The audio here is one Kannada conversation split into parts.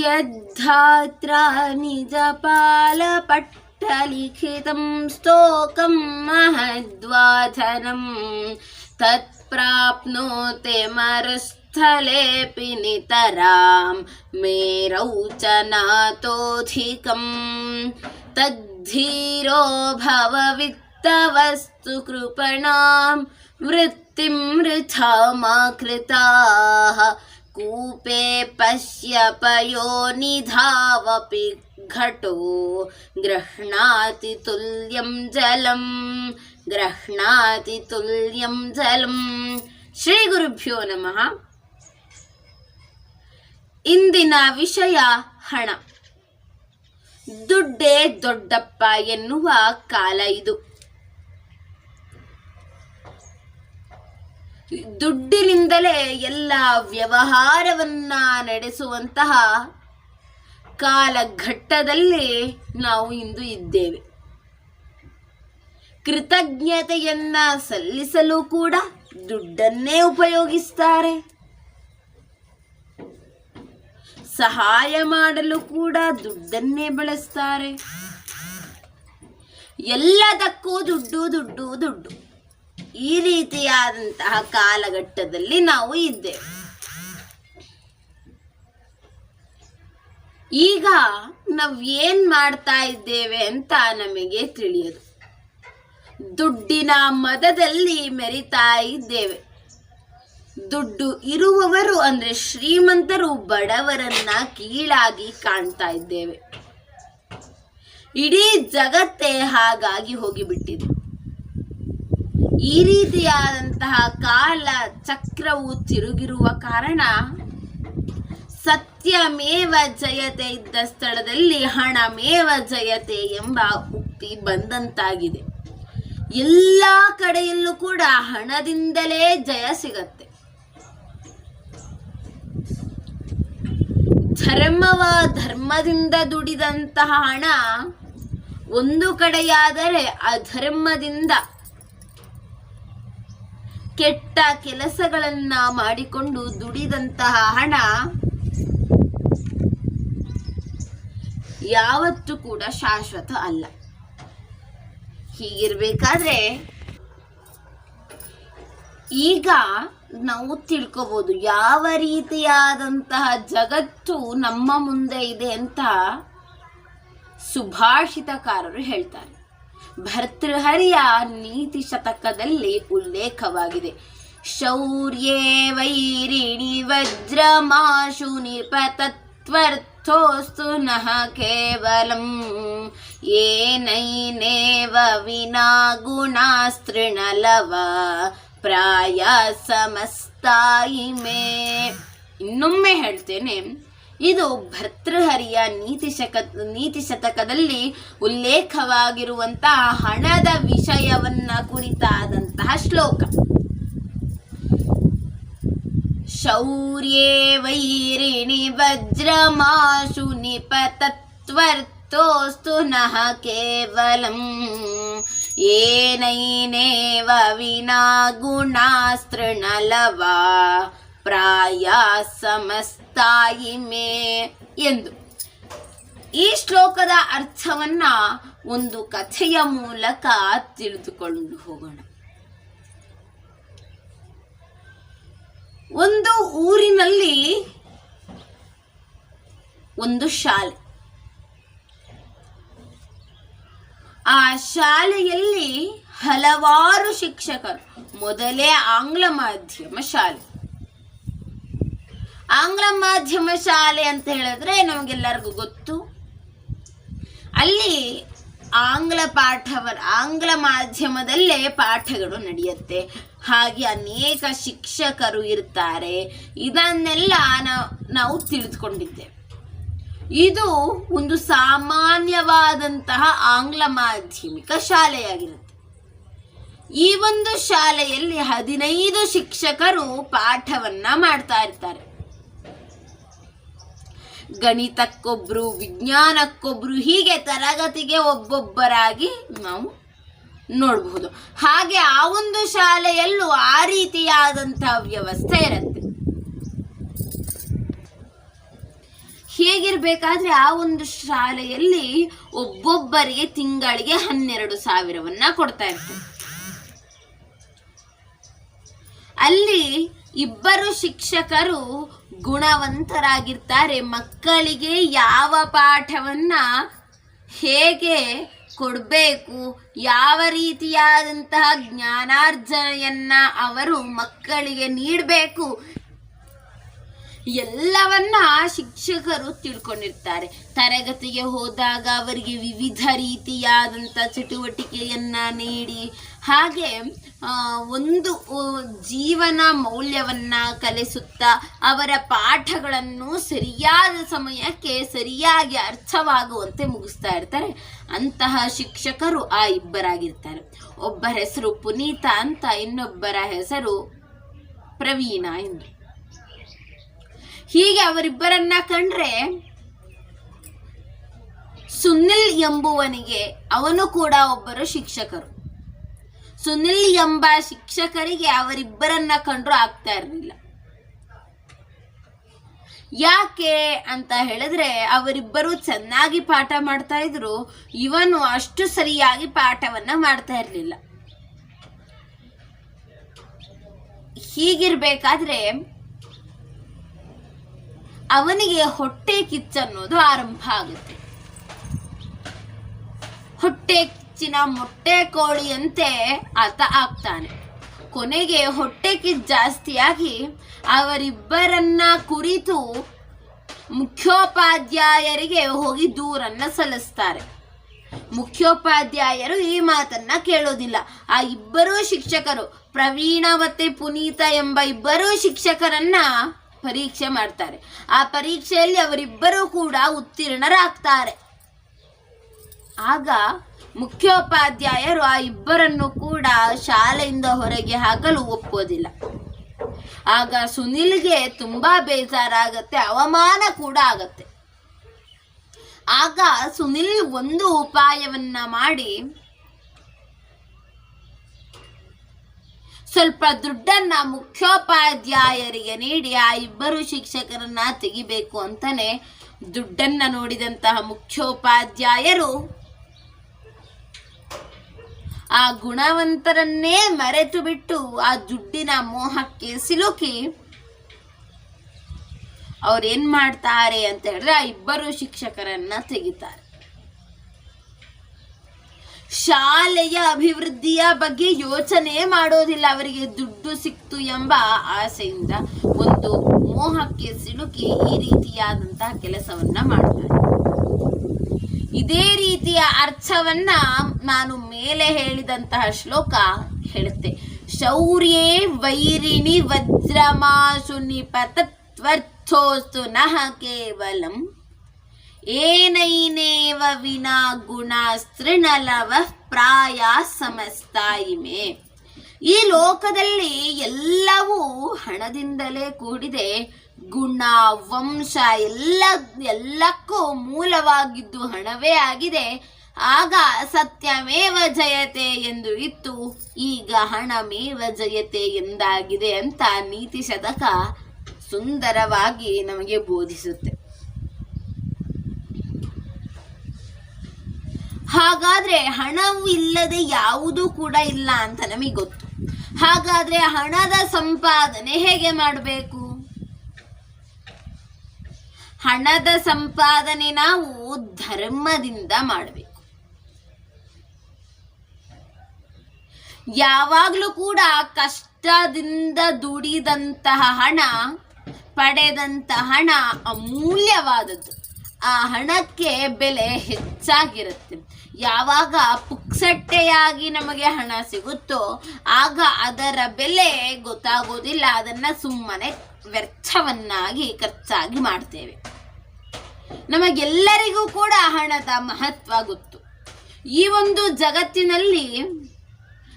यद्धात्रा निजपालपट्टलिखितं स्तोकं महद्वाधनं तत्प्राप्नोते मरुस्थलेऽपि नितरां मेरौ च नातोऽधिकं तद्धीरो भववित्तवस्तु कृपणां वृत्तिं कूपे पश्य पयोनिधावपि घटो गृह्णाति तुल्यं जलं गृह्णाति तुल्यं ಜಲಂ ಶ್ರೀ ಗುರುಭ್ಯೋ ನಮಃ ಇಂದಿನ ವಿಷಯ ಹಣ ದುಡ್ಡೇ ದೊಡ್ಡಪ್ಪ ಎನ್ನುವ ಕಾಲ ಇದು ದುಡ್ಡಿನಿಂದಲೇ ಎಲ್ಲ ವ್ಯವಹಾರವನ್ನ ನಡೆಸುವಂತಹ ಕಾಲಘಟ್ಟದಲ್ಲಿ ನಾವು ಇಂದು ಇದ್ದೇವೆ. ಕೃತಜ್ಞತೆಯನ್ನ ಸಲ್ಲಿಸಲು ಕೂಡ ದುಡ್ಡನ್ನೇ ಉಪಯೋಗಿಸ್ತಾರೆ. ಸಹಾಯ ಮಾಡಲು ಕೂಡ ದುಡ್ಡನ್ನೇ ಬಳಸ್ತಾರೆ. ಎಲ್ಲದಕ್ಕೂ ದುಡ್ಡು ದುಡ್ಡು ದುಡ್ಡು. ಈ ರೀತಿಯಾದಂತಹ ಕಾಲಘಟ್ಟದಲ್ಲಿ ನಾವು ಇದ್ದೇವೆ. ಈಗ ನಾವು ಏನ್ ಮಾಡ್ತಾ ಇದ್ದೇವೆ ಅಂತ ನಮಗೆ ತಿಳಿಯದು. ದುಡ್ಡಿನ ಮದದಲ್ಲಿ ಮೆರಿತಾ ಇದ್ದೇವೆ. ದುಡ್ಡು ಇರುವವರು ಅಂದ್ರೆ ಶ್ರೀಮಂತರು ಬಡವರನ್ನ ಕೀಳಾಗಿ ಕಾಣ್ತಾ ಇದ್ದೇವೆ. ಇಡೀ ಜಗತ್ತೇ ಹಾಗಾಗಿ ಹೋಗಿಬಿಟ್ಟಿದೆ. ಈ ರೀತಿಯಾದಂತಹ ಕಾಲ ಚಕ್ರವು ತಿರುಗಿರುವ ಕಾರಣ ಸತ್ಯಮೇವ ಜಯತೆ ಇದ್ದ ಸ್ಥಳದಲ್ಲಿ ಹಣಮೇವ ಜಯತೆ ಎಂಬ ಉಕ್ತಿ ಬಂದಂತಾಗಿದೆ. ಎಲ್ಲ ಕಡೆಯಲ್ಲೂ ಕೂಡ ಹಣದಿಂದಲೇ ಜಯ ಸಿಗತ್ತೆ. ಧರ್ಮವ ಧರ್ಮದಿಂದ ದುಡಿದಂತಹ ಹಣ ಒಂದು ಕಡೆಯಾದರೆ ಅಧರ್ಮದಿಂದ ಕೆಟ್ಟ ಕೆಲಸಗಳನ್ನ ಮಾಡಿಕೊಂಡು ದುಡಿದಂತಹ ಹಣ ಯಾವತ್ತೂ ಕೂಡ ಶಾಶ್ವತ ಅಲ್ಲ. ಹೀಗಿರ್ಬೇಕಾದ್ರೆ ಈಗ ನಾವು ತಿಳ್ಕೋಬಹುದು ಯಾವ ರೀತಿಯಾದಂತಹ ಜಗತ್ತು ನಮ್ಮ ಮುಂದೆ ಇದೆ ಅಂತ ಸುಭಾಷಿತಕಾರರು ಹೇಳ್ತಾರೆ. ಭರ್ತೃಹರಿಯ ನೀತಿ ಶತಕದಲ್ಲಿ ಉಲ್ಲೇಖವಾಗಿದೆ. ಶೌರ್ಯೇ ವೈರಿಣಿ ವಜ್ರಮಾಶು ನಿಪತತ್ವರ್ಥೋಸ್ತು ನಃ ಕೇವಲಂ ಏನೈನೇವ ವಿನಾ ಗುಣಾಸ್ತೃಣಲವ ಪ್ರಾಯ ಸಮಸ್ತಾಯಿ ಮೇ. ಇನ್ನೊಮ್ಮೆ ಹೇಳ್ತೇನೆ ಇದು ಭರ್ತೃಹರಿಯ ನೀತಿ ಶಕ, ನೀತಿ ಶತಕದಲ್ಲಿ ಉಲ್ಲೇಖವಾಗಿರುವಂತಹ ಹಣದ ವಿಷಯವನ್ನ ಕುರಿತಾದಂತಹ ಶ್ಲೋಕ. ಶೌರ್ಯೇ ವೈರಿಣಿ ವಜ್ರಮಾಶು ನಿಪತತ್ವರ್ಥೋಸ್ತು ನಃ ಕೇವಲಂ. ಏನೈನೇವ ವಿನಾ ಗುಣಾಸ್ತೃಣಲವಾ ಪ್ರಾಯ ಸಮಸ್ತಾಯಿ ಮೇ ಎಂದು. ಈ ಶ್ಲೋಕದ ಅರ್ಥವನ್ನ ಒಂದು ಕಥೆಯ ಮೂಲಕ ತಿಳಿದುಕೊಂಡು ಹೋಗೋಣ. ಒಂದು ಊರಿನಲ್ಲಿ ಒಂದು ಶಾಲೆ. ಆ ಶಾಲೆಯಲ್ಲಿ ಹಲವಾರು ಶಿಕ್ಷಕರು. ಮೊದಲೇ ಆಂಗ್ಲ ಮಾಧ್ಯಮ ಶಾಲೆ. ಆಂಗ್ಲ ಮಾಧ್ಯಮ ಶಾಲೆ ಅಂತ ಹೇಳಿದ್ರೆ ನಮಗೆಲ್ಲರಿಗೂ ಗೊತ್ತು. ಅಲ್ಲಿ ಆಂಗ್ಲ ಪಾಠವ ಆಂಗ್ಲ ಮಾಧ್ಯಮದಲ್ಲೇ ಪಾಠಗಳು ನಡೆಯುತ್ತೆ. ಹಾಗೆ ಅನೇಕ ಶಿಕ್ಷಕರು ಇರ್ತಾರೆ. ಇದನ್ನೆಲ್ಲ ನಾವು ತಿಳಿದುಕೊಂಡಿದ್ದೇವೆ ಇದು ಒಂದು ಸಾಮಾನ್ಯವಾದಂತಹ ಆಂಗ್ಲ ಮಾಧ್ಯಮಿಕ ಶಾಲೆಯಾಗಿರುತ್ತೆ. ಈ ಒಂದು ಶಾಲೆಯಲ್ಲಿ ಹದಿನೈದು ಶಿಕ್ಷಕರು ಪಾಠವನ್ನ ಮಾಡ್ತಾ ಇರ್ತಾರೆ. ಗಣಿತಕ್ಕೊಬ್ರು, ವಿಜ್ಞಾನಕ್ಕೊಬ್ರು, ಹೀಗೆ ತರಗತಿಗೆ ಒಬ್ಬೊಬ್ಬರಾಗಿ ನಾವು ನೋಡಬಹುದು. ಹಾಗೆ ಆ ಒಂದು ಶಾಲೆಯಲ್ಲೂ ಆ ರೀತಿಯಾದಂತಹ ವ್ಯವಸ್ಥೆ ಇರುತ್ತೆ. ಹೇಗಿರ್ಬೇಕಾದ್ರೆ ಆ ಒಂದು ಶಾಲೆಯಲ್ಲಿ ಒಬ್ಬೊಬ್ಬರಿಗೆ ತಿಂಗಳಿಗೆ ಹನ್ನೆರಡು ಸಾವಿರವನ್ನ ಕೊಡ್ತಾ ಇರ್ತಾರೆ. ಅಲ್ಲಿ ಇಬ್ಬರು ಶಿಕ್ಷಕರು ಗುಣವಂತರಾಗಿರ್ತಾರೆ. ಮಕ್ಕಳಿಗೆ ಯಾವ ಪಾಠವನ್ನ ಹೇಗೆ ಕೊಡಬೇಕು, ಯಾವ ರೀತಿಯಾದಂತಹ ಜ್ಞಾನಾರ್ಜನೆಯನ್ನ ಅವರು ಮಕ್ಕಳಿಗೆ ನೀಡಬೇಕು, ಎಲ್ಲವನ್ನ ಶಿಕ್ಷಕರು ತಿಳ್ಕೊಂಡಿರ್ತಾರೆ. ತರಗತಿಗೆ ಹೋದಾಗ ಅವರಿಗೆ ವಿವಿಧ ರೀತಿಯಾದಂಥ ಚಟುವಟಿಕೆಯನ್ನ ನೀಡಿ ಹಾಗೆ ಒಂದು ಜೀವನ ಮೌಲ್ಯವನ್ನ ಕಲಿಸುತ್ತಾ ಅವರ ಪಾಠಗಳನ್ನು ಸರಿಯಾದ ಸಮಯಕ್ಕೆ ಸರಿಯಾಗಿ ಅರ್ಥವಾಗುವಂತೆ ಮುಗಿಸ್ತಾ ಇರ್ತಾರೆ. ಅಂತಹ ಶಿಕ್ಷಕರು ಆ ಇಬ್ಬರಾಗಿರ್ತಾರೆ. ಒಬ್ಬರ ಹೆಸರು ಪುನೀತ ಅಂತ ಇನ್ನೊಬ್ಬರ ಹೆಸರು ಪ್ರವೀಣ ಎಂದು. ಹೀಗೆ ಅವರಿಬ್ಬರನ್ನ ಕಂಡ್ರೆ ಸುನಿಲ್ ಎಂಬುವನಿಗೆ ಅವನು ಕೂಡ ಒಬ್ಬರು ಶಿಕ್ಷಕರು. ಸುನಿಲ್ ಎಂಬ ಶಿಕ್ಷಕರಿಗೆ ಅವರಿಬ್ಬರನ್ನ ಕಂಡ್ರು ಆಗ್ತಾ ಇರಲಿಲ್ಲ. ಯಾಕೆ ಅಂತ ಹೇಳಿದ್ರೆ ಅವರಿಬ್ಬರು ಚೆನ್ನಾಗಿ ಪಾಠ ಮಾಡ್ತಾ ಇದ್ರು, ಇವನು ಅಷ್ಟು ಸರಿಯಾಗಿ ಪಾಠವನ್ನ ಮಾಡ್ತಾ ಇರಲಿಲ್ಲ. ಹೀಗಿರ್ಬೇಕಾದ್ರೆ ಅವನಿಗೆ ಹೊಟ್ಟೆ ಕಿಚ್ಚನ್ನೋದು ಆರಂಭ ಆಗುತ್ತೆ. ಹೊಟ್ಟೆ ಕಿಚ್ಚಿನ ಮೊಟ್ಟೆ ಕೋಳಿಯಂತೆ ಆತ ಆಗ್ತಾನೆ. ಕೊನೆಗೆ ಹೊಟ್ಟೆ ಕಿಚ್ಚು ಜಾಸ್ತಿಯಾಗಿ ಅವರಿಬ್ಬರನ್ನ ಕುರಿತು ಮುಖ್ಯೋಪಾಧ್ಯಾಯರಿಗೆ ಹೋಗಿ ದೂರನ್ನ ಸಲ್ಲಿಸ್ತಾರೆ. ಮುಖ್ಯೋಪಾಧ್ಯಾಯರು ಈ ಮಾತನ್ನ ಕೇಳೋದಿಲ್ಲ. ಆ ಇಬ್ಬರೂ ಶಿಕ್ಷಕರು, ಪ್ರವೀಣ ಮತ್ತೆ ಪುನೀತ ಎಂಬ ಇಬ್ಬರೂ ಶಿಕ್ಷಕರನ್ನ ಪರೀಕ್ಷೆ ಮಾಡ್ತಾರೆ. ಆ ಪರೀಕ್ಷೆಯಲ್ಲಿ ಅವರಿಬ್ಬರೂ ಕೂಡ ಉತ್ತೀರ್ಣರಾಗ್ತಾರೆ. ಆಗ ಮುಖ್ಯೋಪಾಧ್ಯಾಯರು ಆ ಇಬ್ಬರನ್ನು ಕೂಡ ಶಾಲೆಯಿಂದ ಹೊರಗೆ ಹಾಕಲು ಒಪ್ಪೋದಿಲ್ಲ. ಆಗ ಸುನಿಲ್ಗೆ ತುಂಬಾ ಬೇಜಾರಾಗತ್ತೆ, ಅವಮಾನ ಕೂಡ ಆಗತ್ತೆ. ಆಗ ಸುನಿಲ್ ಒಂದು ಉಪಾಯವನ್ನ ಮಾಡಿ, ಸ್ವಲ್ಪ ದುಡ್ಡನ್ನ ಮುಖ್ಯೋಪಾಧ್ಯಾಯರಿಗೆ ನೀಡಿ ಆ ಇಬ್ಬರು ಶಿಕ್ಷಕರನ್ನ ತೆಗಿಬೇಕು ಅಂತಾನೆ ದುಡ್ಡನ್ನ ನೋಡಿದಂತಹ ಮುಖ್ಯೋಪಾಧ್ಯಾಯರು ಆ ಗುಣವಂತರನ್ನೇ ಮರೆತು ಬಿಟ್ಟು ಆ ದುಡ್ಡಿನ ಮೋಹಕ್ಕೆ ಸಿಲುಕಿ ಅವ್ರೇನ್ ಮಾಡ್ತಾರೆ ಅಂತ ಹೇಳಿದ್ರೆ ಆ ಇಬ್ಬರು ಶಿಕ್ಷಕರನ್ನ ತೆಗಿತಾರೆ. ಶಾಲೆಯ ಅಭಿವೃದ್ಧಿಯ ಬಗ್ಗೆ ಯೋಚನೆ ಮಾಡೋದಿಲ್ಲ, ಅವರಿಗೆ ದುಡ್ಡು ಸಿಕ್ತು ಎಂಬ ಆಸೆಯಿಂದ ಒಂದು ಮೋಹಕ್ಕೆ ಸಿಲುಕಿ ಈ ರೀತಿಯಾದಂತಹ ಕೆಲಸವನ್ನ ಮಾಡ್ತಾರೆ. ಇದೇ ರೀತಿಯ ಅರ್ಥವನ್ನ ನಾನು ಮೇಲೆ ಹೇಳಿದಂತಹ ಶ್ಲೋಕ ಹೇಳುತ್ತೆ. ಶೌರ್ಯೇ ವೈರಿಣಿ ವಜ್ರಮಾಸು ನಿಪತತ್ವರ್ಥೋಸ್ತು ನಃ ಕೇವಲಂ. ಏನೈನೇವ ವಿನಾ ಗುಣ ಸೃಣಲವ ಪ್ರಾಯ ಸಮಸ್ತ ಈ ಲೋಕದಲ್ಲಿ ಎಲ್ಲವೂ ಹಣದಿಂದಲೇ ಕೂಡಿದೆ. ಗುಣ, ವಂಶ ಎಲ್ಲ, ಎಲ್ಲಕ್ಕೂ ಮೂಲವಾಗಿದ್ದು ಹಣವೇ ಆಗಿದೆ. ಆಗ ಸತ್ಯಮೇವ ಜಯತೆ ಎಂದು ಇತ್ತು. ಈಗ ಹಣಮೇವ ಜಯತೆ ಎಂದಾಗಿದೆ ಅಂತ ನೀತಿ ಶತಕ ಸುಂದರವಾಗಿ ನಮಗೆ ಬೋಧಿಸುತ್ತೆ. ಹಾಗಾದ್ರೆ ಹಣವು ಇಲ್ಲದೆ ಯಾವುದೂ ಕೂಡ ಇಲ್ಲ ಅಂತ ನಮಗೆ ಗೊತ್ತು ಹಾಗಾದ್ರೆ ಹಣದ ಸಂಪಾದನೆ ಹೇಗೆ ಮಾಡಬೇಕು? ಹಣದ ಸಂಪಾದನೆ ನಾವು ಧರ್ಮದಿಂದ ಮಾಡಬೇಕು. ಯಾವಾಗಲೂ ಕೂಡ ಕಷ್ಟದಿಂದ ದುಡಿದಂತಹ ಹಣ ಪಡೆದಂತ ಹಣ ಅಮೂಲ್ಯವಾದದ್ದು. ಆ ಹಣಕ್ಕೆ ಬೆಲೆ ಹೆಚ್ಚಾಗಿರುತ್ತೆ. ಯಾವಾಗ ಪುಕ್ಸಟ್ಟೆಯಾಗಿ ನಮಗೆ ಹಣ ಸಿಗುತ್ತೋ, ಆಗ ಅದರ ಬೆಲೆ ಗೊತ್ತಾಗೋದಿಲ್ಲ. ಅದನ್ನ ಸುಮ್ಮನೆ ವ್ಯರ್ಥವನ್ನಾಗಿ ಖರ್ಚಾಗಿ ಮಾಡ್ತೇವೆ. ನಮಗೆಲ್ಲರಿಗೂ ಕೂಡ ಹಣದ ಮಹತ್ವ ಗೊತ್ತು. ಈ ಒಂದು ಜಗತ್ತಿನಲ್ಲಿ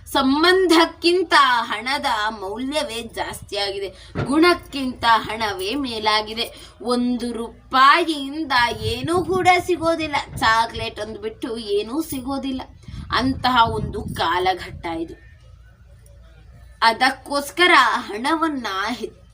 ಸಂಬಂಧಕ್ಕಿಂತ ಹಣದ ಮೌಲ್ಯವೇ ಜಾಸ್ತಿ ಆಗಿದೆ ಗುಣಕ್ಕಿಂತ ಹಣವೇ ಮೇಲಾಗಿದೆ. ಒಂದು ರೂಪಾಯಿಯಿಂದ ಏನೂ ಕೂಡ ಸಿಗೋದಿಲ್ಲ. ಚಾಕ್ಲೇಟ್ ಅಂದ್ಬಿಟ್ಟು ಏನೂ ಸಿಗೋದಿಲ್ಲ. ಅಂತಹ ಒಂದು ಕಾಲಘಟ್ಟ ಇದು. ಅದಕ್ಕೋಸ್ಕರ ಹಣವನ್ನ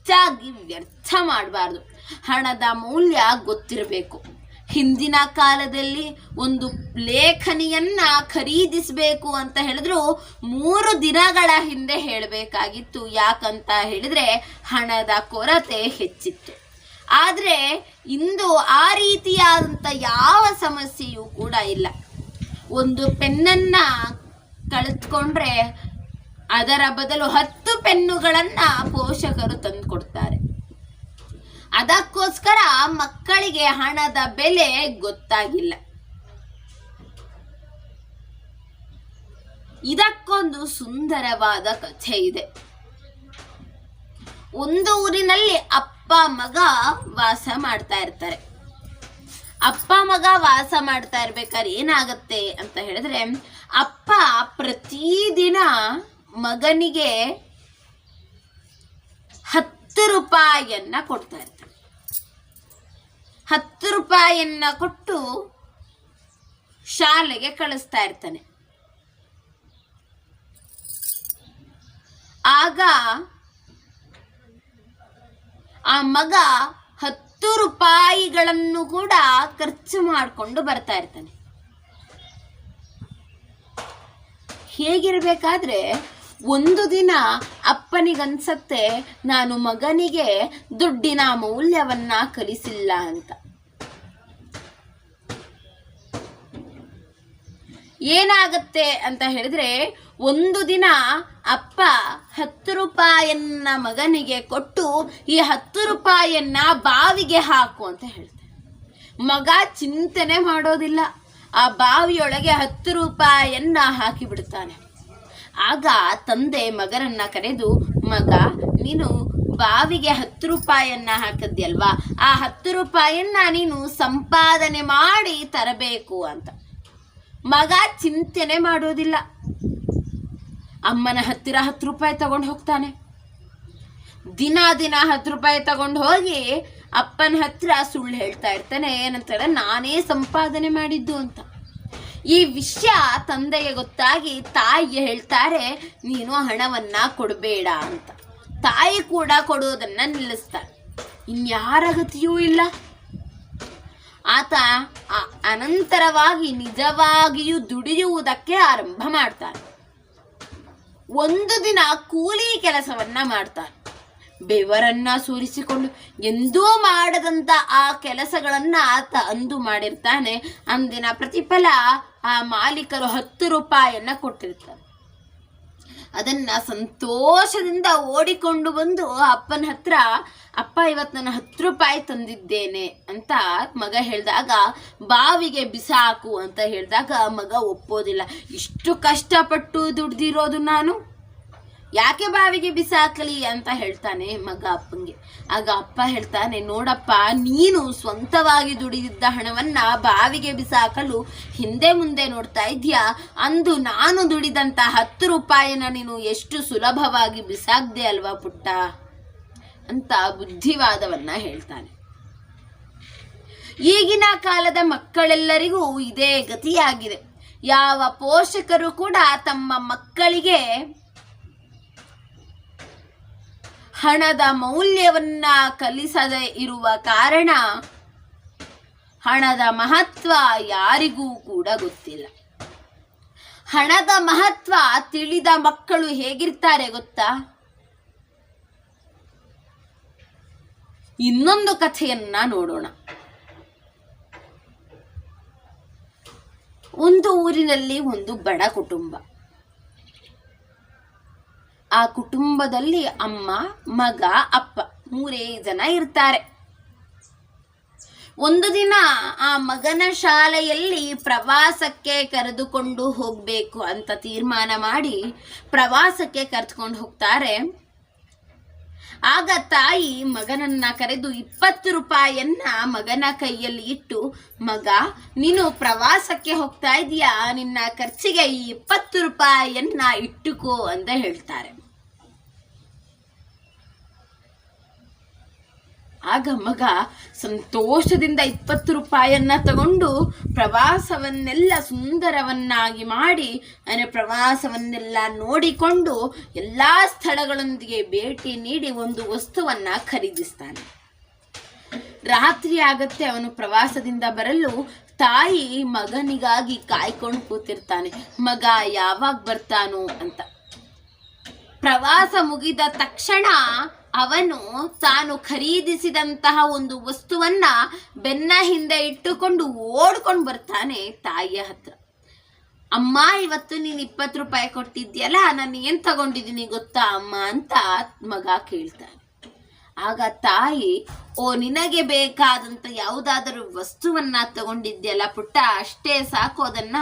ಹೆಚ್ಚಾಗಿ ವ್ಯರ್ಥ ಮಾಡಬಾರ್ದು. ಹಣದ ಮೌಲ್ಯ ಗೊತ್ತಿರಬೇಕು. ಹಿಂದಿನ ಕಾಲದಲ್ಲಿ ಒಂದು ಲೇಖನಿಯನ್ನ ಖರೀದಿಸಬೇಕು ಅಂತ ಹೇಳಿದ್ರು ಮೂರು ದಿನಗಳ ಹಿಂದೆ ಹೇಳಬೇಕಾಗಿತ್ತು. ಯಾಕಂತ ಹೇಳಿದ್ರೆ ಹಣದ ಕೊರತೆ ಹೆಚ್ಚಿತ್ತು. ಆದರೆ ಇಂದು ಆ ರೀತಿಯಾದಂಥ ಯಾವ ಸಮಸ್ಯೆಯೂ ಕೂಡ ಇಲ್ಲ. ಒಂದು ಪೆನ್ನನ್ನು ಕಳೆದುಕೊಂಡ್ರೆ ಅದರ ಬದಲು ಹತ್ತು ಪೆನ್ನುಗಳನ್ನ ಪೋಷಕರು ತಂದು ಕೊಡ್ತಾರೆ. ಅದಕ್ಕೋಸ್ಕರ ಮಕ್ಕಳಿಗೆ ಹಣದ ಬೆಲೆ ಗೊತ್ತಾಗಿಲ್ಲ. ಇದಕ್ಕೊಂದು ಸುಂದರವಾದ ಕಥೆ ಇದೆ. ಒಂದು ಊರಿನಲ್ಲಿ ಅಪ್ಪ, ಮಗ ವಾಸ ಮಾಡ್ತಾ ಇರ್ತಾರೆ. ಅಪ್ಪ, ಮಗ ವಾಸ ಮಾಡ್ತಾ ಇರ್ಬೇಕಾದ್ರೆ ಏನಾಗತ್ತೆ ಅಂತ ಹೇಳಿದ್ರೆ, ಅಪ್ಪ ಪ್ರತಿದಿನ ಮಗನಿಗೆ ಹತ್ತು ರೂಪಾಯಿಯನ್ನ ಕೊಡ್ತಾ ಇರ್ತಾರೆ ಹತ್ತು ರೂಪಾಯಿಯನ್ನ ಕೊಟ್ಟು ಶಾಲೆಗೆ ಕಳಿಸ್ತಾ ಇರ್ತಾನೆ. ಆಗ ಆ ಮಗ ಹತ್ತು ರೂಪಾಯಿಗಳನ್ನು ಕೂಡ ಖರ್ಚು ಮಾಡಿಕೊಂಡು ಬರ್ತಾ ಇರ್ತಾನೆ. ಹೇಗಿರ್ಬೇಕಾದ್ರೆ ಒಂದು ದಿನ ಅಪ್ಪನಿಗನ್ಸತ್ತೆ, ನಾನು ಮಗನಿಗೆ ದುಡ್ಡಿನ ಮೌಲ್ಯವನ್ನ ಕಲಿಸಿಲ್ಲ ಅಂತ. ಏನಾಗತ್ತೆ ಅಂತ ಹೇಳಿದ್ರೆ, ಒಂದು ದಿನ ಅಪ್ಪ ಹತ್ತು ರೂಪಾಯನ್ನ ಮಗನಿಗೆ ಕೊಟ್ಟು ಈ ಹತ್ತು ರೂಪಾಯನ್ನ ಬಾವಿಗೆ ಹಾಕು ಅಂತ ಹೇಳ್ತಾರೆ ಮಗ ಚಿಂತನೆ ಮಾಡೋದಿಲ್ಲ. ಆ ಬಾವಿಯೊಳಗೆ ಹತ್ತು ರೂಪಾಯನ್ನ ಹಾಕಿ ಬಿಡ್ತಾನೆ ಆಗ ತಂದೆ ಮಗನನ್ನ ಕರೆದು, ಮಗ, ನೀನು ಬಾವಿಗೆ ಹತ್ತು ರೂಪಾಯನ್ನ ಹಾಕದ್ಯಲ್ವಾ? ಆ ಹತ್ತು ರೂಪಾಯನ್ನ ನೀನು ಸಂಪಾದನೆ ಮಾಡಿ ತರಬೇಕು ಅಂತ. ಮಗ ಚಿಂತನೆ ಮಾಡೋದಿಲ್ಲ. ಅಮ್ಮನ ಹತ್ತಿರ ಹತ್ತು ರೂಪಾಯಿ ತಗೊಂಡು ಹೋಗ್ತಾನೆ. ದಿನ ದಿನ ಹತ್ತು ರೂಪಾಯಿ ತಗೊಂಡು ಹೋಗಿ ಅಪ್ಪನ ಹತ್ರ ಸುಳ್ಳು ಹೇಳ್ತಾ ಇರ್ತಾನೆ. ಏನಂತಾರೆ ನಾನೇ ಸಂಪಾದನೆ ಮಾಡಿದ್ದು ಅಂತ. ಈ ವಿಷಯ ತಂದೆಗೆ ಗೊತ್ತಾಗಿ ತಾಯಿ ಹೇಳ್ತಾರೆ, ನೀನು ಹಣವನ್ನ ಕೊಡಬೇಡ ಅಂತ. ತಾಯಿ ಕೂಡ ಕೊಡೋದನ್ನ ನಿಲ್ಲಿಸ್ತಾರೆ ಇನ್ಯಾರ ಗತಿಯೂ ಇಲ್ಲ. ಆತ ಅನಂತರವಾಗಿ ನಿಜವಾಗಿಯೂ ದುಡಿಯುವುದಕ್ಕೆ ಆರಂಭ ಮಾಡ್ತಾನೆ. ಒಂದು ದಿನ ಕೂಲಿ ಕೆಲಸವನ್ನ ಮಾಡ್ತಾನೆ. ಬೆವರನ್ನ ಸೂರಿಸಿಕೊಂಡು ಎಂದೂ ಮಾಡದಂತ ಆ ಕೆಲಸಗಳನ್ನ ಆತ ಅಂದು ಮಾಡಿರ್ತಾನೆ. ಅಂದಿನ ಪ್ರತಿಫಲ ಆ ಮಾಲೀಕರು ಹತ್ತು ರೂಪಾಯಿಯನ್ನ ಕೊಟ್ಟಿರ್ತಾರೆ. ಅದನ್ನ ಸಂತೋಷದಿಂದ ಓಡಿಕೊಂಡು ಬಂದು ಅಪ್ಪನ ಹತ್ರ, ಅಪ್ಪ, ಇವತ್ತು ನಾನು ಹತ್ತು ರೂಪಾಯಿ ತಂದಿದ್ದೇನೆ ಅಂತ ಮಗ ಹೇಳಿದಾಗ, ಬಾವಿಗೆ ಬಿಸಾಕು ಅಂತ ಹೇಳಿದಾಗ ಮಗ ಒಪ್ಪೋದಿಲ್ಲ. ಇಷ್ಟು ಕಷ್ಟಪಟ್ಟು ದುಡ್ದಿರೋದು ನಾನು. ಯಾಕೆ ಬಾವಿಗೆ ಬಿಸಾಕಲಿ ಅಂತ ಹೇಳ್ತಾನೆ ಮಗ ಅಪ್ಪಂಗೆ. ಆಗ ಅಪ್ಪ ಹೇಳ್ತಾನೆ, ನೋಡಪ್ಪ, ನೀನು ಸ್ವಂತವಾಗಿ ದುಡಿದಿದ್ದ ಹಣವನ್ನ ಬಾವಿಗೆ ಬಿಸಾಕಲು ಹಿಂದೆ ಮುಂದೆ ನೋಡ್ತಾ ಇದ್ಯಾ ಅಂದು ನಾನು ದುಡಿದಂತ ಹತ್ತು ರೂಪಾಯಿನ ನೀನು ಎಷ್ಟು ಸುಲಭವಾಗಿ ಬಿಸಾಕ್ದೆ ಅಲ್ವಾ ಪುಟ್ಟ? ಅಂತ ಬುದ್ಧಿವಾದವನ್ನ ಹೇಳ್ತಾನೆ. ಈಗಿನ ಕಾಲದ ಮಕ್ಕಳೆಲ್ಲರಿಗೂ ಇದೇ ಗತಿಯಾಗಿದೆ. ಯಾವ ಪೋಷಕರು ಕೂಡ ತಮ್ಮ ಮಕ್ಕಳಿಗೆ ಹಣದ ಮೌಲ್ಯವನ್ನ ಕಲಿಸದೆ ಇರುವ ಕಾರಣ ಹಣದ ಮಹತ್ವ ಯಾರಿಗೂ ಕೂಡ ಗೊತ್ತಿಲ್ಲ. ಹಣದ ಮಹತ್ವ ತಿಳಿದ ಮಕ್ಕಳು ಹೇಗಿರ್ತಾರೆ ಗೊತ್ತಾ? ಇನ್ನೊಂದು ಕಥೆಯನ್ನ ನೋಡೋಣ. ಒಂದು ಊರಿನಲ್ಲಿ ಒಂದು ಬಡ ಕುಟುಂಬ. ಆ ಕುಟುಂಬದಲ್ಲಿ ಅಮ್ಮ, ಮಗ, ಅಪ್ಪ ಮೂರೇ ಜನ ಇರ್ತಾರೆ. ಒಂದು ದಿನ ಆ ಮಗನ ಶಾಲೆಯಲ್ಲಿ ಪ್ರವಾಸಕ್ಕೆ ಕರೆದುಕೊಂಡು ಹೋಗಬೇಕು ಅಂತ ತೀರ್ಮಾನ ಮಾಡಿ ಪ್ರವಾಸಕ್ಕೆ ಕರೆದುಕೊಂಡು ಹೋಗ್ತಾರೆ. ಆಗ ತಾಯಿ ಮಗನನ್ನ ಕರೆದು ಇಪ್ಪತ್ತು ರೂಪಾಯಿಯನ್ನ ಮಗನ ಕೈಯಲ್ಲಿ ಇಟ್ಟು, ಮಗ, ನೀನು ಪ್ರವಾಸಕ್ಕೆ ಹೋಗ್ತಾ ಇದೀಯಾ? ನಿನ್ನ ಖರ್ಚಿಗೆ ಈ ಇಪ್ಪತ್ತು ರೂಪಾಯಿಯನ್ನ ಇಟ್ಟುಕೋ ಅಂತ ಹೇಳ್ತಾರೆ. ಆಗ ಮಗ ಸಂತೋಷದಿಂದ ಇಪ್ಪತ್ತು ರೂಪಾಯನ್ನ ತಗೊಂಡು ಪ್ರವಾಸವನ್ನೆಲ್ಲ ಸುಂದರವನ್ನಾಗಿ ಮಾಡಿ ಅಂದರೆ ಪ್ರವಾಸವನ್ನೆಲ್ಲ ನೋಡಿಕೊಂಡು ಎಲ್ಲ ಸ್ಥಳಗಳೊಂದಿಗೆ ಭೇಟಿ ನೀಡಿ ಒಂದು ವಸ್ತುವನ್ನ ಖರೀದಿಸ್ತಾನೆ. ರಾತ್ರಿ ಆಗತ್ತೆ ಅವನು ಪ್ರವಾಸದಿಂದ ಬರಲು. ತಾಯಿ ಮಗನಿಗಾಗಿ ಕಾಯ್ಕೊಂಡು ಕೂತಿರ್ತಾನೆ. ಮಗ ಯಾವಾಗ ಬರ್ತಾನೋ ಅಂತ. ಪ್ರವಾಸ ಮುಗಿದ ತಕ್ಷಣ ಅವನು ತಾನು ಖರೀದಿಸಿದಂತಹ ಒಂದು ವಸ್ತುವನ್ನ ಬೆನ್ನ ಹಿಂದೆ ಇಟ್ಟುಕೊಂಡು ಓಡ್ಕೊಂಡು ಬರ್ತಾನೆ ತಾಯಿಯ ಹತ್ರ. ಅಮ್ಮ, ಇವತ್ತು ನೀನು ಇಪ್ಪತ್ತು ರೂಪಾಯಿ ಕೊಟ್ಟಿದ್ಯಲ್ಲ, ನಾನು ಏನ್ ತಗೊಂಡಿದ್ದೀನಿ ಗೊತ್ತಾ ಅಮ್ಮ ಅಂತ ಮಗ ಕೇಳ್ತಾನೆ. ಆಗ ತಾಯಿ, ಓ, ನಿನಗೆ ಬೇಕಾದಂತ ಯಾವುದಾದರೂ ವಸ್ತುವನ್ನ ತಗೊಂಡಿದ್ಯಲ್ಲ ಪುಟ್ಟ, ಅಷ್ಟೇ ಸಾಕು, ಅದನ್ನ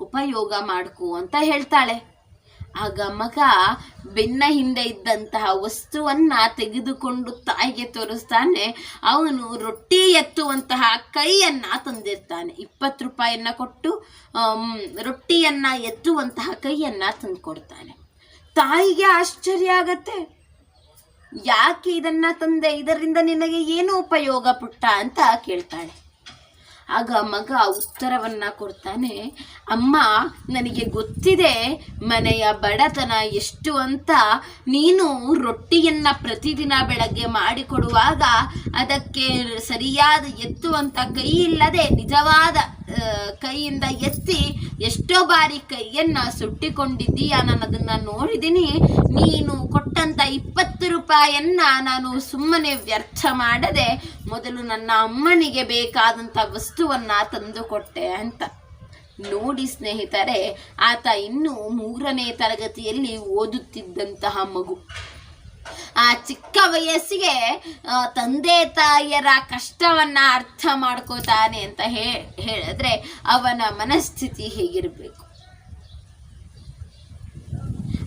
ಉಪಯೋಗ ಮಾಡ್ಕೋ ಅಂತ ಹೇಳ್ತಾಳೆ. ಆಗ ಮಗ ಬೆನ್ನ ಹಿಂದೆ ಇದ್ದಂತಹ ವಸ್ತುವನ್ನ ತೆಗೆದುಕೊಂಡು ತಾಯಿಗೆ ತೋರಿಸ್ತಾನೆ. ಅವನು ರೊಟ್ಟಿ ಎತ್ತುವಂತಹ ಕೈಯನ್ನ ತಂದಿರ್ತಾನೆ. ಇಪ್ಪತ್ತು ರೂಪಾಯಿಯನ್ನ ಕೊಟ್ಟು ರೊಟ್ಟಿಯನ್ನ ಎತ್ತುವಂತಹ ಕೈಯನ್ನ ತಂದುಕೊಡ್ತಾನೆ. ತಾಯಿಗೆ ಆಶ್ಚರ್ಯ ಆಗತ್ತೆ. ಯಾಕೆ ಇದನ್ನ ತಂದೆ? ಇದರಿಂದ ನಿನಗೆ ಏನು ಉಪಯೋಗ ಪುಟ್ಟ ಅಂತ ಕೇಳ್ತಾಳೆ ಆಗ ಮಗ ಉತ್ತರವನ್ನ ಕೊಡ್ತಾನೆ, ಅಮ್ಮ, ನನಗೆ ಗೊತ್ತಿದೆ, ಮನೆಯ ಬಡತನ ಎಷ್ಟು ಅಂತ. ನೀನು ರೊಟ್ಟಿಯನ್ನ ಪ್ರತಿದಿನ ಬೆಳಗ್ಗೆ ಮಾಡಿಕೊಡುವಾಗ ಅದಕ್ಕೆ ಸರಿಯಾದ ಎತ್ತುವಂತ ಕೈ ಇಲ್ಲದೆ ನಿಜವಾದ ಕೈಯಿಂದ ಎತ್ತಿ ಎಷ್ಟೋ ಬಾರಿ ಕೈಯನ್ನ ಸುಟ್ಟಿಕೊಂಡಿದ್ದೀಯ ನಾನು ಅದನ್ನ ನೋಡಿದ್ದೀನಿ. ನೀನು ಕೊಟ್ಟಂತ ಇಪ್ಪತ್ತು ರೂಪಾಯನ್ನ ನಾನು ಸುಮ್ಮನೆ ವ್ಯರ್ಥ ಮಾಡದೆ ಮೊದಲು ನನ್ನ ಅಮ್ಮನಿಗೆ ಬೇಕಾದಂತ ವಸ್ತುವನ್ನ ತಂದು ಕೊಟ್ಟೆ ಅಂತ. ನೋಡಿ ಸ್ನೇಹಿತರೆ, ಆತ ಇನ್ನು ಮೂರನೇ ತರಗತಿಯಲ್ಲಿ ಓದುತ್ತಿದ್ದಂತಹ ಮಗು. ಚಿಕ್ಕ ವಯಸ್ಸಿಗೆ ತಂದೆ ತಾಯಿಯರ ಕಷ್ಟವನ್ನ ಅರ್ಥ ಮಾಡ್ಕೋತಾನೆ ಅಂತ ಹೇಳಿದ್ರೆ ಅವನ ಮನಸ್ಥಿತಿ ಹೇಗಿರಬೇಕು?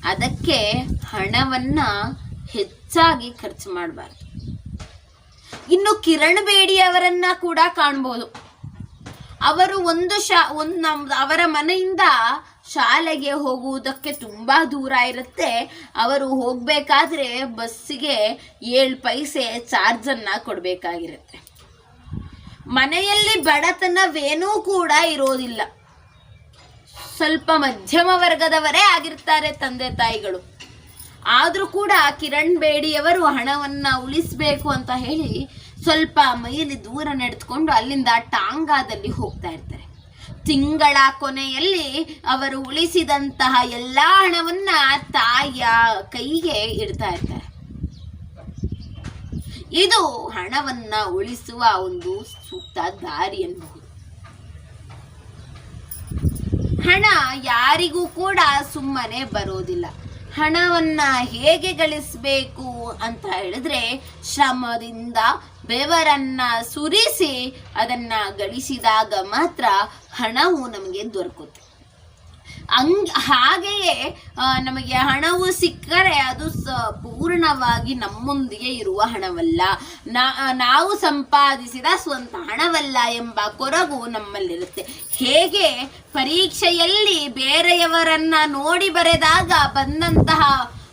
ಅದಕ್ಕೆ ಹಣವನ್ನ ಹೆಚ್ಚಾಗಿ ಖರ್ಚು ಮಾಡಬಾರ್ದು. ಇನ್ನು ಕಿರಣ್ ಬೇಡಿ ಅವರನ್ನ ಕೂಡ ಕಾಣ್ಬೋದು. ಅವರು ಒಂದು ಶಾ, ಒಂದು ನಮ್, ಅವರ ಮನೆಯಿಂದ ಶಾಲೆಗೆ ಹೋಗುವುದಕ್ಕೆ ತುಂಬ ದೂರ ಇರುತ್ತೆ. ಅವರು ಹೋಗಬೇಕಾದ್ರೆ ಬಸ್ಸಿಗೆ ಏಳು ಪೈಸೆ ಚಾರ್ಜನ್ನು ಕೊಡಬೇಕಾಗಿರುತ್ತೆ. ಮನೆಯಲ್ಲಿ ಬಡತನವೇನೂ ಕೂಡ ಇರೋದಿಲ್ಲ. ಸ್ವಲ್ಪ ಮಧ್ಯಮ ವರ್ಗದವರೇ ಆಗಿರ್ತಾರೆ ತಂದೆ ತಾಯಿಗಳು. ಆದರೂ ಕೂಡ ಕಿರಣ್ ಬೇಡಿಯವರು ಹಣವನ್ನು ಉಳಿಸಬೇಕು ಅಂತ ಹೇಳಿ ಸ್ವಲ್ಪ ಮೈಲಿ ದೂರ ನಡೆದುಕೊಂಡು ಅಲ್ಲಿಂದ ಟಾಂಗಾದಲ್ಲಿ ಹೋಗ್ತಾ ಇರ್ತಾರೆ. ತಿಂಗಳ ಕೊನೆಯಲ್ಲಿ ಅವರು ಉಳಿಸಿದಂತಹ ಎಲ್ಲಾ ಹಣವನ್ನ ತಾಯಿಯ ಕೈಗೆ ಇಡ್ತಾ ಇರ್ತಾರೆ. ಇದು ಹಣವನ್ನ ಉಳಿಸುವ ಒಂದು ಸೂಕ್ತ ದಾರಿ ಎನ್ನಬಹುದು ಹಣ ಯಾರಿಗೂ ಕೂಡ ಸುಮ್ಮನೆ ಬರೋದಿಲ್ಲ. ಹಣವನ್ನ ಹೇಗೆ ಗಳಿಸಬೇಕು ಅಂತ ಹೇಳಿದ್ರೆ ಶ್ರಮದಿಂದ ಬೆವರನ್ನ ಸುರಿಸಿ ಅದನ್ನ ಗಳಿಸಿದಾಗ ಮಾತ್ರ ಹಣವು ನಮಗೆ ದೊರಕುತ್ತೆ. ಹಂಗ್, ಹಾಗೆಯೇ ನಮಗೆ ಹಣವು ಸಿಕ್ಕರೆ ಅದು ಸ, ಪೂರ್ಣವಾಗಿ ನಮ್ಮೊಂದಿಗೆ ಇರುವ ಹಣವಲ್ಲ. ನಾವು ಸಂಪಾದಿಸಿದ ಸ್ವಂತ ಹಣವಲ್ಲ ಎಂಬ ಕೊರಗು ನಮ್ಮಲ್ಲಿರುತ್ತೆ. ಹೇಗೆ? ಪರೀಕ್ಷೆಯಲ್ಲಿ ಬೇರೆಯವರನ್ನ ನೋಡಿ ಬರೆದಾಗ ಬಂದಂತಹ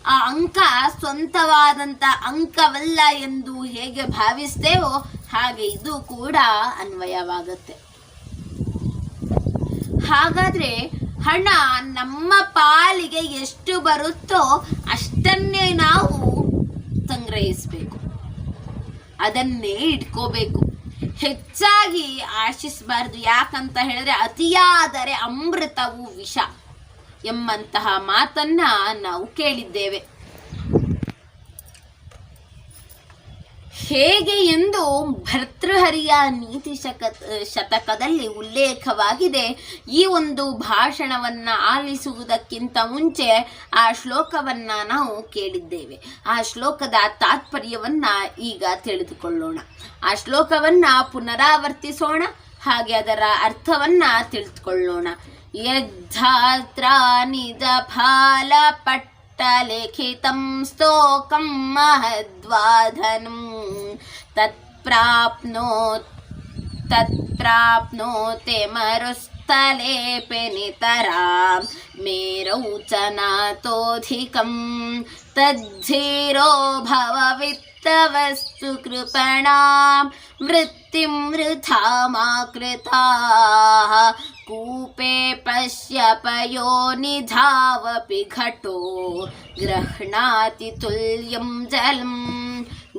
ಆ ಅಂಕ ಸ್ವಂತವಾದಂತ ಅಂಕವಲ್ಲ ಎಂದು ಹೇಗೆ ಭಾವಿಸ್ತೇವೋ ಹಾಗೆ ಇದು ಕೂಡ ಅನ್ವಯವಾಗುತ್ತೆ. ಹಾಗಾದ್ರೆ ಹಣ ನಮ್ಮ ಪಾಲಿಗೆ ಎಷ್ಟು ಬರುತ್ತೋ ಅಷ್ಟನ್ನೇ ನಾವು ಸಂಗ್ರಹಿಸಬೇಕು. ಅದನ್ನೇ ಇಟ್ಕೋಬೇಕು. ಹೆಚ್ಚಾಗಿ ಆಶಿಸಬಾರ್ದು ಯಾಕಂತ ಹೇಳಿದ್ರೆ ಅತಿಯಾದರೆ ಅಮೃತವು ವಿಷ. ಎಂಬಂತಹ ಮಾತನ್ನ ನಾವು ಕೇಳಿದ್ದೇವೆ. ಹೇಗೆ ಎಂದು ಭರ್ತೃಹರಿಯ ನೀತಿ ಶಕ, ಶತಕದಲ್ಲಿ ಉಲ್ಲೇಖವಾಗಿದೆ. ಈ ಒಂದು ಭಾಷಣವನ್ನ ಆಲಿಸುವುದಕ್ಕಿಂತ ಮುಂಚೆ ಆ ಶ್ಲೋಕವನ್ನ ನಾವು ಕೇಳಿದ್ದೇವೆ. ಆ ಶ್ಲೋಕದ ತಾತ್ಪರ್ಯವನ್ನ ಈಗ ತಿಳಿದುಕೊಳ್ಳೋಣ. ಆ ಶ್ಲೋಕವನ್ನ ಪುನರಾವರ್ತಿಸೋಣ. ಹಾಗೆ ಅದರ ಅರ್ಥವನ್ನ ತಿಳಿದುಕೊಳ್ಳೋಣ. यद्धात्रानिजफालपट्टलिखितं स्तोकं महद्वाधनं तत्प्राप्नो तत्प्राप्नोति मरुस्थलेऽपि नितरां मेरौ च नातोऽधिकम् तद्धीरो भव वित्तवस्तु कृपणां वृत्तिं वृथा मा कृताः कूपे पश्य पयोनिधावपि घटो गृह्णाति तुल्यं जलम्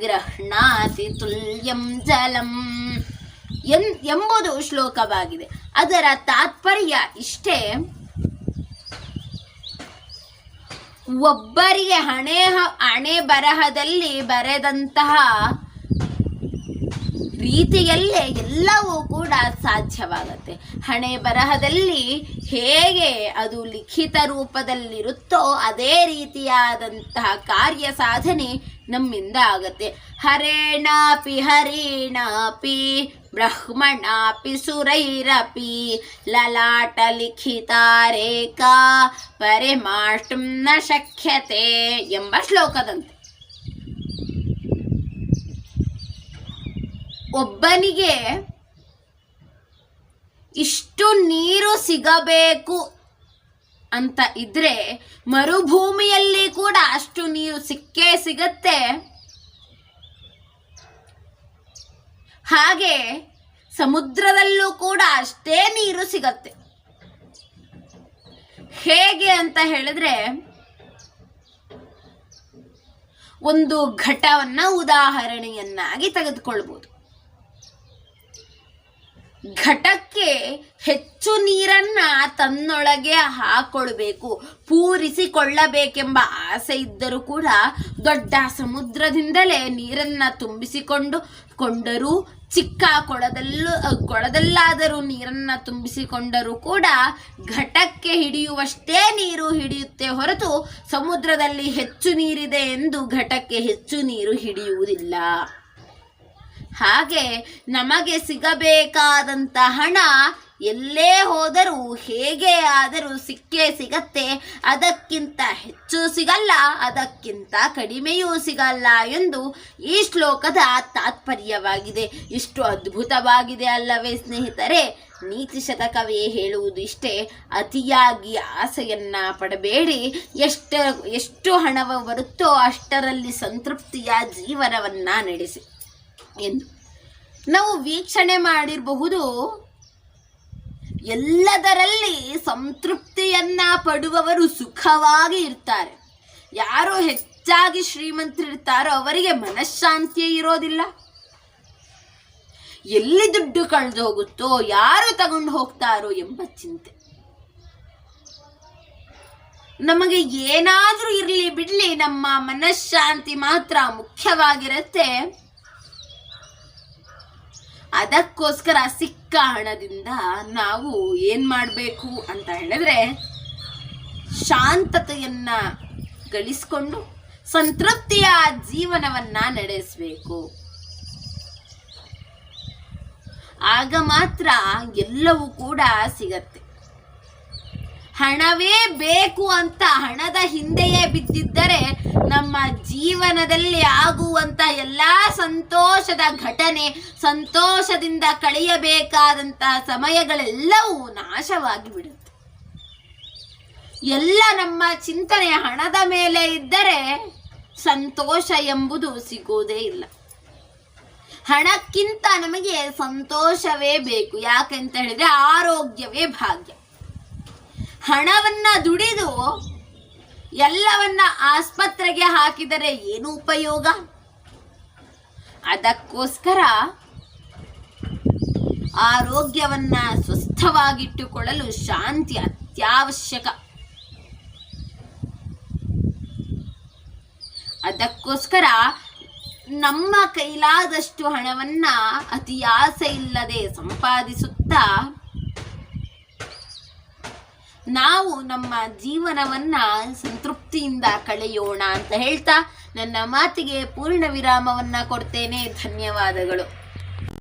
ಗೃಹ್ಣಾತಿ ತುಲ್ಯಂ ಜಲಂ ಎನ್ ಎಂಬುದು ಶ್ಲೋಕವಾಗಿದೆ ಅದರ ತಾತ್ಪರ್ಯ ಇಷ್ಟೇ ಒಬ್ಬರಿಗೆ ಹಣೆ ಹಣೆ ಬರಹದಲ್ಲಿ ಬರೆದಂತಹ ರೀತಿಯಲ್ಲೇ ಎಲ್ಲವೂ ಕೂಡ ಸಾಧ್ಯವಾಗತ್ತೆ. ಹಣೆ ಬರಹದಲ್ಲಿ ಹೇಗೆ ಅದು ಲಿಖಿತ ರೂಪದಲ್ಲಿರುತ್ತೋ ಅದೇ ರೀತಿಯಾದಂತಹ ಕಾರ್ಯ ಸಾಧನೆ ನಮ್ಮಿಂದ ಆಗತ್ತೆ. ಹರೇಣಾಪಿ ಹರಿಣಾಪಿ ಬ್ರಹ್ಮಣಾಪಿ ಸುರೈರಪಿ ರೇಖಾ ಪರಿಮಾಷ್ಟುಂ ನ ಶಕ್ಯತೆ ಎಂಬ ಶ್ಲೋಕದಂತೆ. ಒಬ್ಬನಿಗೆ ಇಷ್ಟು ನೀರು ಸಿಗಬೇಕು ಅಂತ ಇದ್ರೆ ಮರುಭೂಮಿಯಲ್ಲಿ ಕೂಡ ಅಷ್ಟು ನೀರು ಸಿಕ್ಕೇ ಸಿಗತ್ತೆ. ಹಾಗೆ ಸಮುದ್ರದಲ್ಲೂ ಕೂಡ ಅಷ್ಟೇ ನೀರು ಸಿಗತ್ತೆ. ಹೇಗೆ ಅಂತ ಹೇಳಿದ್ರೆ ಒಂದು ಘಟವನ್ನ ಉದಾಹರಣೆಯನ್ನಾಗಿ ತೆಗೆದುಕೊಳ್ಬೋದು. ಘಟಕ್ಕೆ ಹೆಚ್ಚು ನೀರನ್ನ ತನ್ನೊಳಗೆ ಹಾಕೊಳ್ಬೇಕು, ಪೂರಿಸಿಕೊಳ್ಳಬೇಕೆಂಬ ಆಸೆ ಇದ್ದರೂ ಕೂಡ ದೊಡ್ಡ ಸಮುದ್ರದಿಂದಲೇ ನೀರನ್ನ ತುಂಬಿಸಿಕೊಂಡು, ಕೊಂಡರೂ ಚಿಕ್ಕ ಕೊಳದಲ್ಲೂ, ಕೊಳದಲ್ಲಾದರೂ ನೀರನ್ನ ತುಂಬಿಸಿಕೊಂಡರೂ ಕೂಡ ಘಟಕ್ಕೆ ಹಿಡಿಯುವಷ್ಟೇ ನೀರು ಹಿಡಿಯುತ್ತೆ ಹೊರತು ಸಮುದ್ರದಲ್ಲಿ ಹೆಚ್ಚು ನೀರಿದೆ ಎಂದು ಘಟಕ್ಕೆ ಹೆಚ್ಚು ನೀರು ಹಿಡಿಯುವುದಿಲ್ಲ. ಹಾಗೆ ನಮಗೆ ಸಿಗಬೇಕಾದಂತ ಹಣ ಎಲ್ಲೇ ಹೋದರೂ ಹೇಗೆ ಆದರೂ ಸಿಕ್ಕೇ ಸಿಗತ್ತೆ. ಅದಕ್ಕಿಂತ ಹೆಚ್ಚು ಸಿಗಲ್ಲ, ಅದಕ್ಕಿಂತ ಕಡಿಮೆಯೂ ಸಿಗಲ್ಲ ಎಂದು ಈ ಶ್ಲೋಕದ ತಾತ್ಪರ್ಯವಾಗಿದೆ. ಇಷ್ಟು ಅದ್ಭುತವಾಗಿದೆ ಅಲ್ಲವೇ ಸ್ನೇಹಿತರೆ. ನೀತಿ ಶತಕವೇ ಹೇಳುವುದು ಇಷ್ಟೇ. ಅತಿಯಾಗಿ ಆಸೆಯನ್ನ ಪಡಬೇಡಿ. ಎಷ್ಟು ಎಷ್ಟು ಹಣವ ಬರುತ್ತೋ ಅಷ್ಟರಲ್ಲಿ ಸಂತೃಪ್ತಿಯ ಜೀವನವನ್ನ ನಡೆಸಿ. ಎಂದು. ನಾವು ವೀಕ್ಷಣೆ ಮಾಡಿರಬಹುದು. ಎಲ್ಲದರಲ್ಲಿ ಸಂತೃಪ್ತಿಯನ್ನ ಪಡುವವರು ಸುಖವಾಗಿ ಇರ್ತಾರೆ. ಯಾರು ಹೆಚ್ಚಾಗಿ ಶ್ರೀಮಂತರಿರ್ತಾರೋ ಅವರಿಗೆ ಮನಃಶಾಂತಿಯೇ ಇರೋದಿಲ್ಲ. ಎಲ್ಲಿ ದುಡ್ಡು ಕಳೆದು ಹೋಗುತ್ತೋ, ಯಾರು ತಗೊಂಡು ಹೋಗ್ತಾರೋ ಎಂಬ ಚಿಂತೆ. ನಮಗೆ ಏನಾದರೂ ಇರ್ಲಿ ಬಿಡ್ಲಿ, ನಮ್ಮ ಮನಃಶಾಂತಿ ಮಾತ್ರ ಮುಖ್ಯವಾಗಿರುತ್ತೆ. ಅದಕ್ಕೋಸ್ಕರ ಸಿಕ್ಕ ಹಣದಿಂದ ನಾವು ಏನ್ ಮಾಡಬೇಕು ಅಂತ ಹೇಳಿದ್ರೆ ಶಾಂತತೆಯನ್ನ ಗಳಿಸ್ಕೊಂಡು ಸಂತೃಪ್ತಿಯ ಜೀವನವನ್ನ ನಡೆಸಬೇಕು. ಆಗ ಮಾತ್ರ ಎಲ್ಲವೂ ಕೂಡ ಸಿಗತ್ತೆ. ಹಣವೇ ಬೇಕು ಅಂತ ಹಣದ ಹಿಂದೆಯೇ ಬಿದ್ದಿದ್ದರೆ ನಮ್ಮ ಜೀವನದಲ್ಲಿ ಆಗುವಂತ ಎಲ್ಲಾ ಸಂತೋಷದ ಘಟನೆ, ಸಂತೋಷದಿಂದ ಕಳೆಯಬೇಕಾದಂತ ಸಮಯಗಳೆಲ್ಲವೂ ನಾಶವಾಗಿ ಬಿಡುತ್ತೆ. ಎಲ್ಲ ನಮ್ಮ ಚಿಂತನೆ ಹಣದ ಮೇಲೆ ಇದ್ದರೆ ಸಂತೋಷ ಎಂಬುದು ಸಿಗೋದೇ ಇಲ್ಲ. ಹಣಕ್ಕಿಂತ ನಮಗೆ ಸಂತೋಷವೇ ಬೇಕು, ಯಾಕೆಂತ ಹೇಳಿದ್ರೆ ಆರೋಗ್ಯವೇ ಭಾಗ್ಯ. ಹಣವನ್ನ ದುಡಿದು ಎಲ್ಲವನ್ನ ಆಸ್ಪತ್ರೆಗೆ ಹಾಕಿದರೆ ಏನು ಉಪಯೋಗ? ಅದಕ್ಕೋಸ್ಕರ ಆರೋಗ್ಯವನ್ನ ಸ್ವಸ್ಥವಾಗಿಟ್ಟುಕೊಳ್ಳಲು ಶಾಂತಿ ಅತ್ಯವಶ್ಯಕ. ಅದಕ್ಕೋಸ್ಕರ ನಮ್ಮ ಕೈಲಾದಷ್ಟು ಹಣವನ್ನ ಅತಿ ಆಸೆ ಇಲ್ಲದೆ ಸಂಪಾದಿಸುತ್ತಾ ನಾವು ನಮ್ಮ ಜೀವನವನ್ನ ಸಂತೃಪ್ತಿಯಿಂದ ಕಳೆಯೋಣ ಅಂತ ಹೇಳ್ತಾ ನನ್ನ ಮಾತಿಗೆ ಪೂರ್ಣ ವಿರಾಮವನ್ನ ಕೊಡ್ತೇನೆ. ಧನ್ಯವಾದಗಳು.